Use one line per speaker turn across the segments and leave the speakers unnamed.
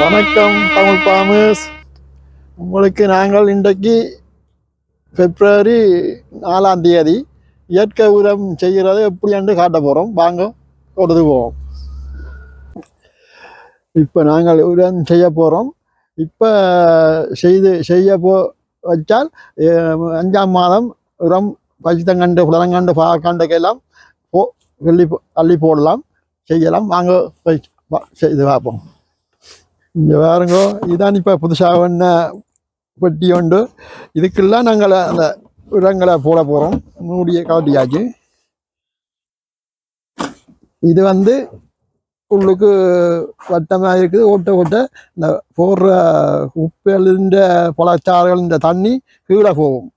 வணக்கம் தமிழ் பாமஸ் உங்களுக்கு நாங்கள் இன்றைக்கு பிப்ரவரி நாலாம் தேதி இயற்கை உரம் செய்கிறது எப்படி என்று காட்ட போகிறோம் வாங்க கொடுத்து போவோம் இப்போ நாங்கள் உரம் செய்ய போகிறோம் இப்போ செய்து செய்ய போ வச்சால் அஞ்சாம் மாதம் உரம் பச்சித்தங்கண்டு புலனங்கண்டு பாக்கண்டுக்கெல்லாம் போ வெள்ளி போ- அள்ளி போடலாம். செய்யலாம். வாங்க போய் வா- செய்து பார்ப்போம் இங்கே பாருங்க இதான் இப்போ புதுசாக ஒன்று பெட்டி உண்டு இதுக்கெல்லாம் நாங்கள் அந்த உரங்களை போட போகிறோம் மூடிய காட்டியாச்சு இது வந்து உள்ளுக்கு வட்டமாக இருக்குது ஓட்ட ஓட்ட இந்த போடுற உப்புகளின் பழச்சாறுகள் இந்த தண்ணி கீழே போகும்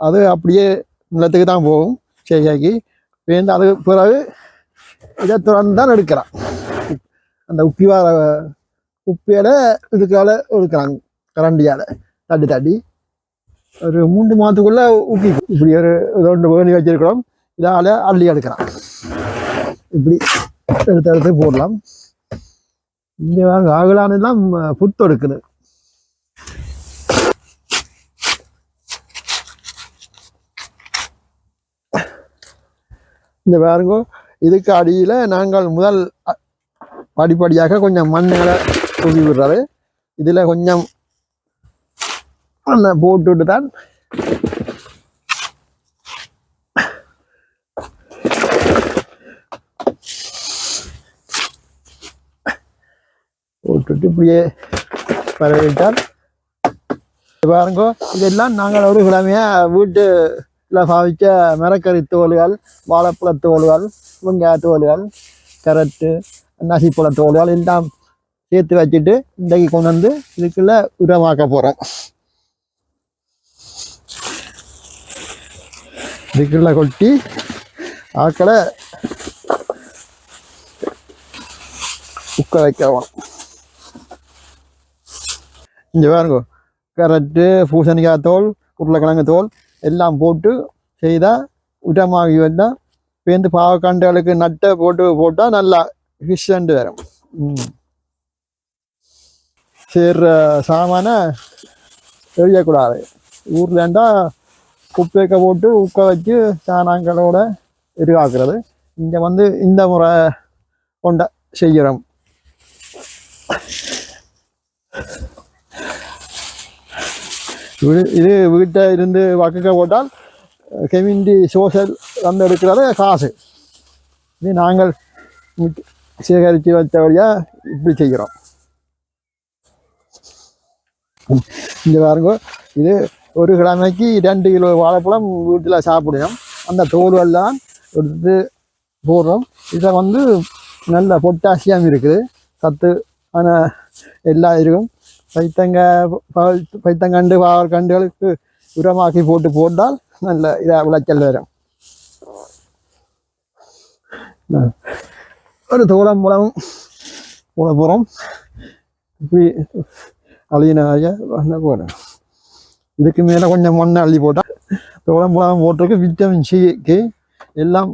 அது அப்படியே நிலத்துக்கு தான் போகும் சரியாக்கி வேந்து அதுக்கு பிறகு இதை திறந்து தான் எடுக்கிறான் அந்த உப்பி வர உப்பியால இதுக்கால எடுக்கிறாங்க கரண்டியால. தட்டி தட்டி. ஒரு மூன்று மாதத்துக்குள்ள உப்பி. இப்படி ஒரு ரெண்டு வேணி வச்சிருக்கிறோம். இதால அள்ளி எடுக்கிறான். இப்படி எடுத்து எடுத்து போடலாம். இங்கே வாங்க. ஆகலான்னு தான் எடுக்குது. இந்த பாருங்க. இதுக்கு அடியில் நாங்கள் முதல் படிப்படியாக கொஞ்சம் மண்ணுகளை தூவி விடுறது. இதில் கொஞ்சம் மண்ணை போட்டுட்டு தான் போட்டுட்டு இப்படியே பரவிட்டால். பாருங்க இதெல்லாம் நாங்கள் ஒரு கிழமையாக வீட்டில் பாவிச்ச மரக்கறி தோல்கள் வாழைப்பழ தோல்கள் வெங்காய தோல்கள் கரட்டு நசிப்பழ தோல்கள் எல்லாம் சேர்த்து வச்சுட்டு இன்றைக்கு கொண்டு வந்து இதுக்குள்ள உரமாக்க போகிறோம் இதுக்குள்ள கொட்டி ஆக்களை உக்க வைக்கவும் இங்கே பாருங்க கரட்டு பூசணிக்காய் தோல் உருளைக்கிழங்கு தோல் எல்லாம் போட்டு செய்தால் உரமாகி வந்தால் பேந்து பாவக்காண்டுகளுக்கு நட்டை போட்டு போட்டால் நல்லா ஃபிஷ்ஷண்டு வரும் ம். சேர்ற சாமான எரியக்கூடாது ஊர்லேண்டா குப்பைக்க போட்டு உக்க வச்சு சாணாங்களோட எருவாக்குறது. இங்கே வந்து இந்த முறை கொண்ட செய்கிறோம். இது வீட்டை இருந்து வக்கக்க போட்டால் கெமிண்டி சோஷல் வந்து எடுக்கிறது காசு. இது நாங்கள் சேகரித்து சேகரித்து வச்சபடியாக இப்படி செய்கிறோம் இந்த பாருங்க இது ஒரு கிழமைக்கு ரெண்டு கிலோ வாழைப்பழம் வீட்டில் சாப்பிடணும் அந்த தோல்வெல்லாம் எடுத்து போடுறோம் இதை வந்து நல்ல பொட்டாசியம் இருக்குது சத்து ஆனால் எல்லாம் இருக்கும் பைத்தங்க பைத்தங்கண்டு பாவற்கண்டுகளுக்கு உரமாக்கி போட்டு போட்டால் நல்ல இதாக விளைச்சல் வரும் ஒரு தூரம் மூலம் போட போகிறோம் இப்படி அழியினாய போகிறேன் இதுக்கு மேலே கொஞ்சம் மண்ணை அள்ளி போட்டால் தோளம் புலம் போட்டிருக்கு விட்டமின் சிக்கு எல்லாம்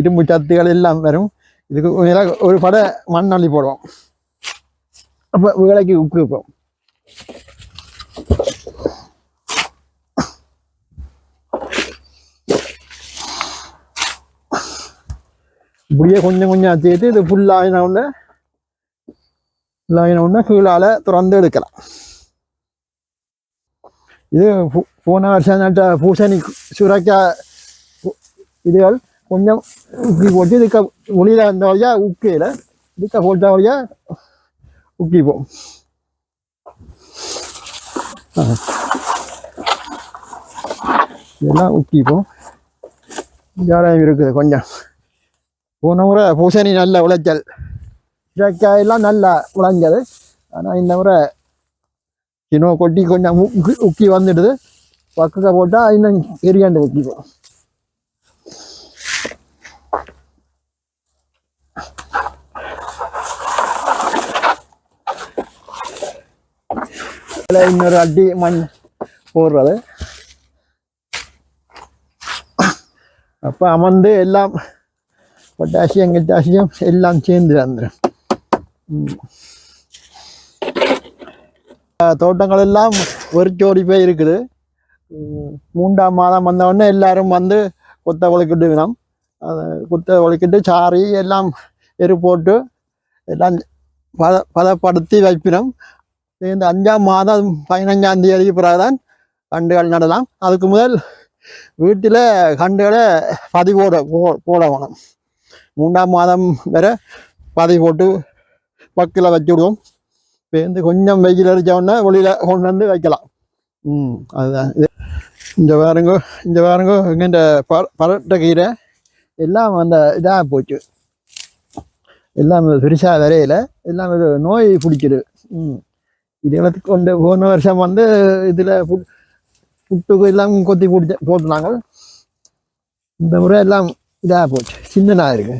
இரும்பு சத்துக்கள் எல்லாம் வரும். இதுக்கு மேலே ஒரு படை மண் அள்ளி போடுவோம். அப்போ வேலைக்கு உப்பு வைப்போம். இப்படியே கொஞ்சம் கொஞ்சம் சேர்த்து இது ஃபுல்லாகின உடனே ஃபுல்லாகின உடனே கீழால் திறந்து எடுக்கலாம் இது போன வருஷம் நட்ட பூசணி சுரக்கா இதுகள் கொஞ்சம் உக்கி போட்டு இதுக்கு ஒளியில் இருந்த வழியாக உக்கையில் இதுக்க போட்ட வழியாக உக்கிப்போம் இதெல்லாம் உக்கிப்போம் ஜாராயம் இருக்குது கொஞ்சம் போன முறை பூசணி நல்ல உளைச்சல் சுரைக்காயெல்லாம் நல்லா உழைஞ்சது. ஆனால் இந்த முறை இன்னும் கொட்டி கொஞ்சம் உக்கி உக்கி வந்துடுது. பக்கத்தை போட்டால் இன்னும் எரியாண்டு உக்கிப்போம் இன்னொரு அடி மண் போடுறது. அப்போ அமர்ந்து எல்லாம் பொட்டாசியம் கட்டாசியம் எல்லாம் சேர்ந்து வந்துடும் ம். தோட்டங்கள் எல்லாம் வெறிச்சோடி போய் இருக்குது மூன்றாம் மாதம் வந்தவுடனே எல்லாரும் வந்து குத்த ஒழுக்கிட்டு வினம் குத்த ஒழுக்கிட்டு சாரி எல்லாம் எரு போட்டு எல்லாம் பத பதப்படுத்தி வைப்பினோம் இந்த அஞ்சாம் மாதம் பதினஞ்சாம் தேதி பிறகுதான் கண்டுகள் நடலாம் அதுக்கு முதல் வீட்டில் கண்டுகளை பதிவோட போ போட வேணும் மூன்றாம் மாதம் வரை பதி போட்டு பக்கில் வச்சு விடுவோம். பேருந்து கொஞ்சம் வெயில் அடிச்ச உடனே வெளியில் கொண்டு வந்து வைக்கலாம். ம் அதுதான். இது இந்த பாருங்க இந்த பாருங்க இங்கே இந்த ப பரட்டை கீரை எல்லாம் அந்த இதாக போச்சு. எல்லாம் பெருசாக வரையில எல்லாம் இது நோய் பிடிக்குது. ம் இதுகளுக்கு கொண்டு போன வருஷம் வந்து இதில் புட் புட்டுக்கு எல்லாம் கொத்தி பிடிச்ச போட்டுனாங்க இந்த முறை எல்லாம் இதாக போச்சு சின்னதாக இருக்கு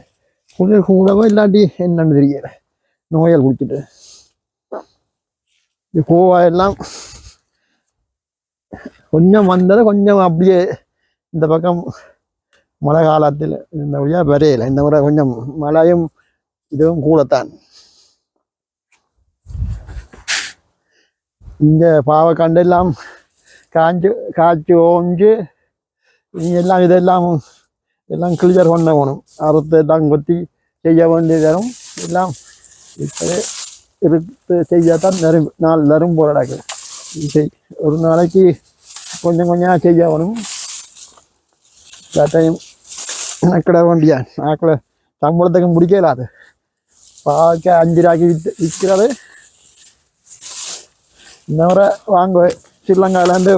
குளிர் கூடவோ இல்லாட்டி என்னன்னு தெரியல நோயால் பிடிச்சிட்டு இது கோவா எல்லாம் கொஞ்சம் வந்தது கொஞ்சம் அப்படியே இந்த பக்கம் மழை காலத்தில் இந்த வழியாக வரையில இந்த முறை கொஞ்சம் மழையும் இதுவும் கூடத்தான் இங்கே பாவக்கண்டு எல்லாம் காஞ்சு காய்ச்சி ஓஞ்சு இனி எல்லாம் இதெல்லாம் எல்லாம் கிளியர் பண்ண வேணும். அறுத்து தான் கொத்தி செய்ய வேண்டியது வரும். எல்லாம் இப்போ இறுத்து செய்யத்தான் நெரும் நாள் நெரும் போராடாக்கு ஒரு நாளைக்கு கொஞ்சம் கொஞ்சமாக செய்ய வேணும். எல்லாத்தையும் நக்கிட வேண்டிய நாக்கில் சம்பளத்துக்கு முடிக்கல அது. பார்க்க அஞ்சு ரூபாய்க்கு வித்து விற்கிறது. இந்த முறை வாங்க ஸ்ரீலங்காவிலேருந்து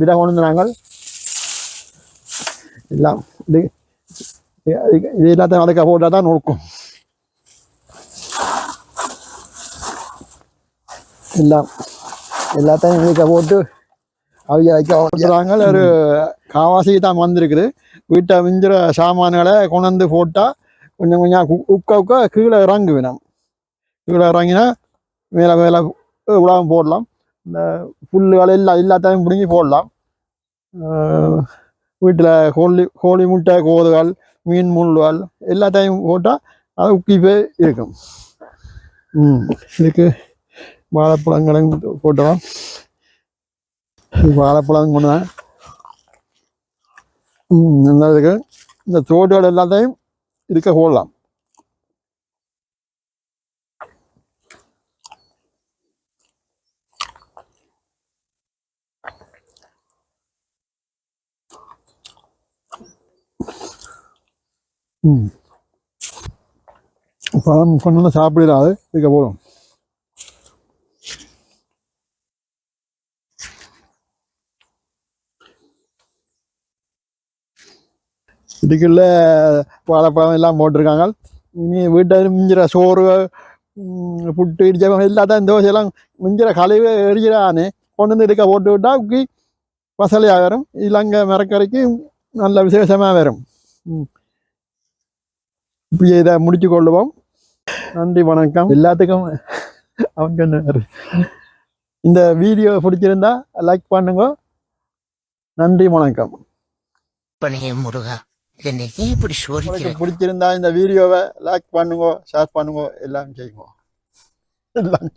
விதை கொண்டு நாங்கள் எல்லாம் இது இது எல்லாத்தையும் அதுக்க போட்டால் தான் நோக்கும் எல்லாம் எல்லாத்தையும் இதுக்க போட்டு அவங்க வைக்க ஒரு காவாசி தான் வந்திருக்குது வீட்டை மிஞ்சிற சாமான்களை கொண்டு வந்து போட்டால் கொஞ்சம் கொஞ்சம் உக்க உக்க கீழே இறங்கு வேணும் கீழே இறங்கினா மேலே மேலே உலகம் போடலாம் இந்த புல்லுகள் எல்லாம் எல்லாத்தையும் பிடிங்கி போடலாம் வீட்டில் கோழி கோழி முட்டை கோதுகள் மீன் முள்வால் எல்லாத்தையும் போட்டால் அது உக்கிப்பே இருக்கும். ம் இதுக்கு வாழைப்பழங்களும் போட்டலாம் வாழைப்பழம் கொண்டு தான் ம் இந்த இதுக்கு இந்த தோடுகள் எல்லாத்தையும் இருக்க போடலாம். பழம் கொண்டு வந்து சாப்பிடாது இருக்க போகிறோம் இதுக்குள்ள வாழைப்பழம் எல்லாம் போட்டிருக்காங்க இனி வீட்டில் மிஞ்சிற சோறு புட்டு இடிச்சவங்க எல்லாத்தையும் தோசையெல்லாம் மிஞ்சிற கழிவு எரிஞ்சிடானே கொண்டு வந்து இருக்க போட்டு விட்டா உக்கி வசலியாக வரும் இலங்கை மரக்கரைக்கு நல்ல விசேஷமாக வரும் ம். இதை முடிச்சு கொள்ளுவோம். நன்றி வணக்கம். எல்லாத்துக்கும் அவங்க? இந்த வீடியோ பிடிச்சிருந்தா லைக் பண்ணுங்க. நன்றி வணக்கம்.
முருகா இப்படி
பிடிச்சிருந்தா இந்த வீடியோவை லைக் பண்ணுங்க ஷேர் பண்ணுங்க எல்லாம் செய்யுங்க. எல்லாம்